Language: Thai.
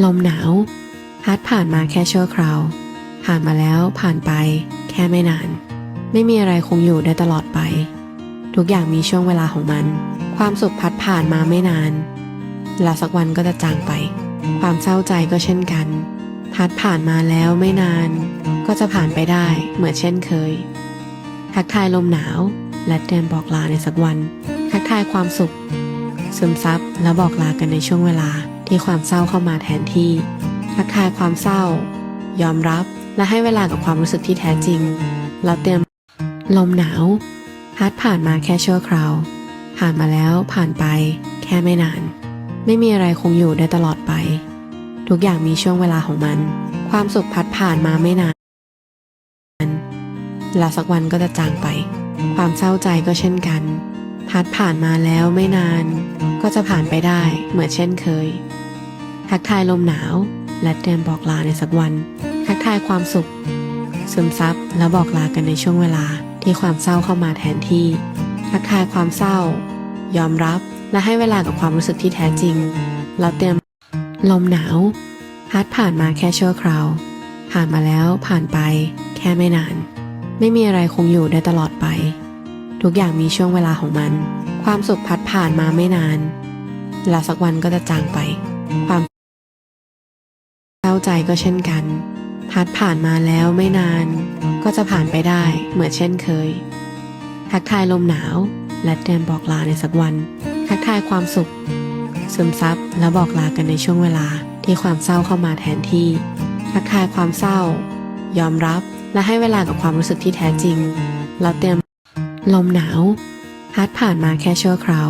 ลมหนาวพัดผ่านมาแค่ชั่วคราว ผ่านมาแล้วผ่านไป แค่ไม่นาน ไม่มีอะไรคงอยู่ได้ตลอดไป ทุกอย่างมีช่วงเวลาของมัน ความสุขพัดผ่านมาไม่นานแล้วสักวันก็จะจางไป ความเศร้าใจก็เช่นกัน พัดผ่านมาแล้วไม่นาน ก็จะผ่านไปได้เหมือนเช่นเคย ทักทายลมหนาว และเตือนบอกลาในสักวัน ทักทายความสุขซึมซับและบอกลากันในช่วงเวลา ที่ความเศร้าเข้ามาแทนที่ทักทายความเศร้า ยอมรับและให้เวลากับความรู้สึกที่แท้จริงแล้วเตรียมลมหนาวพัดผ่านมาแค่ชั่วคราว ผ่านมาแล้วผ่านไป แค่ไม่นาน ไม่มีอะไรคงอยู่ได้ตลอดไป ทุกอย่างมีช่วงเวลาของมัน ความสุขพัดผ่านมาไม่นานแล้วสักวันก็จะจางไป ความเศร้าใจก็เช่นกัน พัดผ่านมาแล้วไม่นาน ก็จะผ่านไปได้เหมือนเช่นเคย ทักทายลมหนาว และเตรียมบอกลาในสักวัน ทักทายความสุข ซึมซับแล้วบอกลากันในช่วงเวลาที่ความเศร้าเข้ามาแทนที่ ทักทายความเศร้า ยอมรับและให้เวลากับความรู้สึกที่แท้จริงแล้วเตรียมลมหนาวพัดผ่านมาแค่ชั่วคราว ผ่านมาแล้วผ่านไป แค่ไม่นาน ไม่มีอะไรคงอยู่ได้ตลอดไป ทุกอย่างมีช่วงเวลาของมัน ความสุขพัดผ่านมาไม่นาน แล้วสักวันก็จะจางไป ความ ใจก็เช่นกันพัดผ่านมาแล้วไม่นาน ก็จะผ่านไปได้เหมือนเช่นเคย ทักทายลมหนาว และเตือนบอกลาในสักวัน ทักทายความสุข ซึมซับและบอกลากันในช่วงเวลาที่ความเศร้าเข้ามาแทนที่ ทักทายความเศร้า ยอมรับและให้เวลากับความรู้สึกที่แท้จริง แล้วเตรียมลมหนาวพัดผ่านมาแค่ชั่วคราว